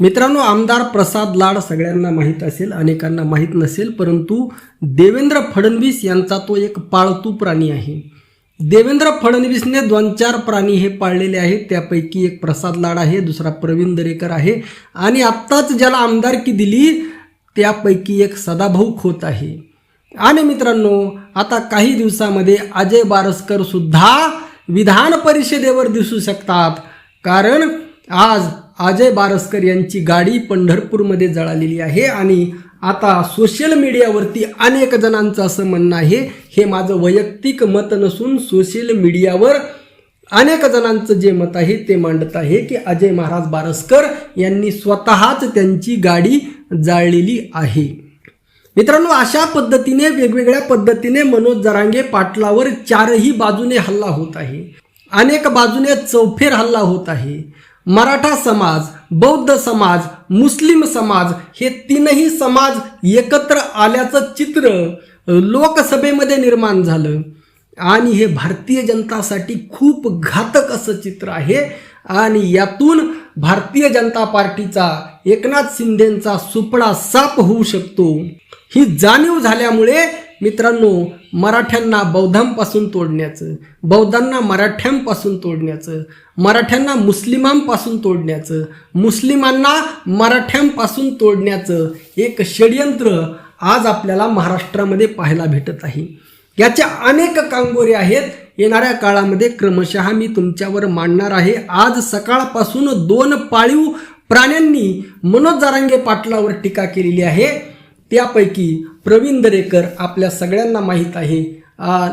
मित्रांनो आमदार प्रसाद लाड सगळ्यांना माहीत असेल अनेकांना माहीत नसेल परंतु देवेंद्र फडणवीस यांचा तो एक पाळतू प्राणी आहे. देवेंद्र फडणवीसने दोन चार प्राणी हे पाळलेले आहेत त्यापैकी एक प्रसाद लाड आहे दुसरा प्रवीण दरेकर आहे. आणि आत्ताच ज्याला आमदारकी दिली त्यापैकी एक सदाभाऊ खोत आहे. आणि मित्रांनो आता काही दिवसामध्ये अजय बारसकर सुद्धा विधान परिषदेवर दिसू शकतात कारण आज अजय बारसकर यांची गाडी पंढरपूरमध्ये जळालेली आहे आणि आता सोशल मीडियावरती अनेक जणांचं असं म्हणणं आहे हे माझं वैयक्तिक मत नसून सोशल मीडियावर अनेक जणांचं जे मत आहे ते मांडत आहे की अजय महाराज बारसकर यांनी स्वतःच त्यांची गाडी जाळलेली आहे. मित्रांनो अशा पद्धतीने वेगवेगळ्या पद्धतीने मनोज जरांगे पाटलावर चारही बाजूने हल्ला होत आहे. अनेक बाजूने चौफेर हल्ला होत आहे. मराठा समाज बौद्ध समाज मुस्लिम समाज हे तीनही समाज एकत्र आल्याचं चित्र लोकसभेमध्ये निर्माण झालं. आणि हे भारतीय जनतासाठी खूप घातक असं चित्र आहे. आणि यातून भारतीय जनता पार्टीचा एकनाथ शिंदेचा सुपडा साप होऊ शकतो. ही जाणीव झाल्यामुळे मित्रांनो मराठ्यांना बौद्धांपासून तोडण्याचं बौद्धांना मराठ्यांपासून तोडण्याचं मराठ्यांना मुस्लिमांपासून तोडण्याचं मुस्लिमांना मराठ्यांपासून तोडण्याचं एक षडयंत्र आज आपल्याला महाराष्ट्रामध्ये पाहायला भेटत आहे. याच्या अनेक कांगोरे आहेत. येणाऱ्या काळामध्ये क्रमशः मी तुमच्यावर मांडणार आहे. आज सकाळपासून दोन पाळीव प्राण्यांनी मनोज जारांगे पाटलावर टीका केलेली आहे. त्यापैकी प्रवीण दरेकर आपल्या सगळ्यांना माहीत आहे.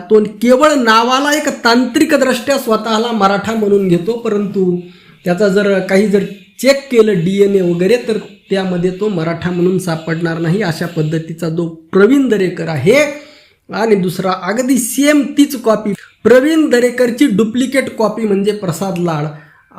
तो केवळ नावाला एक तांत्रिकदृष्ट्या स्वतःला मराठा म्हणून घेतो परंतु त्याचा जर काही जर चेक केलं डी एन ए वगैरे तर त्यामध्ये तो मराठा म्हणून सापडणार नाही अशा पद्धतीचा जो प्रवीण दरेकर आहे. आणि दुसरा अगदी सेम तीच कॉपी प्रवीण दरेकरची डुप्लिकेट कॉपी म्हणजे प्रसाद लाड.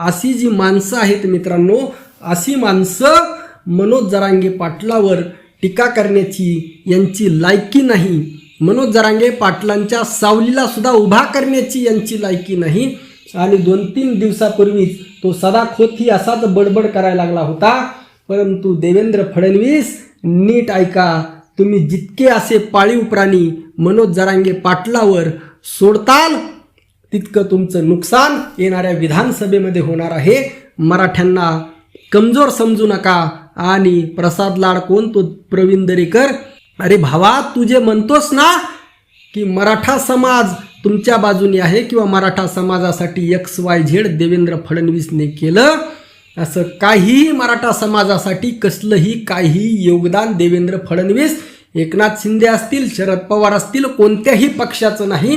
अशी जी माणसं आहेत मित्रांनो अशी माणसं मनोज जरांगे पाटलावर टीका करण्याची यांची लायकी नाही. मनोज जरांगे पाटलांच्या सावलीला सुद्धा उभा करण्याची यांची लायकी नाही. आणि दोन तीन दिवसापूर्वीच तो सदा खोत असाच बडबड करायला लागला होता. परंतु देवेंद्र फडणवीस नीट ऐका तुम्ही जितके असे पाळीव प्राणी मनोज जरांगे पाटलावर सोडताल तितकं तुमचं नुकसान येणाऱ्या विधानसभेमध्ये होणार आहे. मराठ्यांना कमजोर समजू नका. आणि प्रसाद लाड कोण तो प्रवीण दरेकर? अरे भावा तू जे म्हणतोस ना की मराठा समाज तुमच्या बाजूने आहे किंवा मराठा समाजासाठी एक्स वाय झेड देवेंद्र फडणवीसने केलं असं काहीही मराठा समाजासाठी कसलंही काही योगदान देवेंद्र फडणवीस एकनाथ शिंदे असतील शरद पवार असतील कोणत्याही पक्षाचं नाही.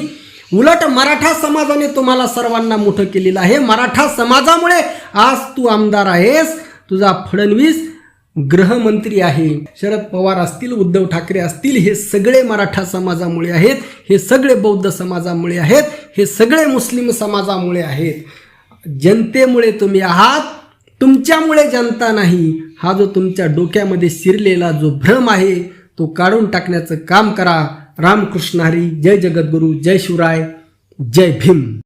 उलट मराठा समाजाने तुम्हाला सर्वांना मोठं केलेलं आहे. मराठा समाजामुळे आज तू आमदार आहेस. तुझा फडणवीस गृहमंत्री आहे शरद पवार असतील उद्धव ठाकरे असतील हे सगळे मराठा समाजामुळे आहेत हे सगळे बौद्ध समाजामुळे आहेत हे सगळे मुस्लिम समाजामुळे आहेत. जनतेमुळे तुम्ही आहात तुमच्यामुळे जनता नाही. हा जो तुमच्या डोक्यामध्ये शिरलेला जो भ्रम आहे तो काढून टाकण्याचं काम करा. रामकृष्ण हरी जय जगद्गुरू जय शिवराय जय भीम.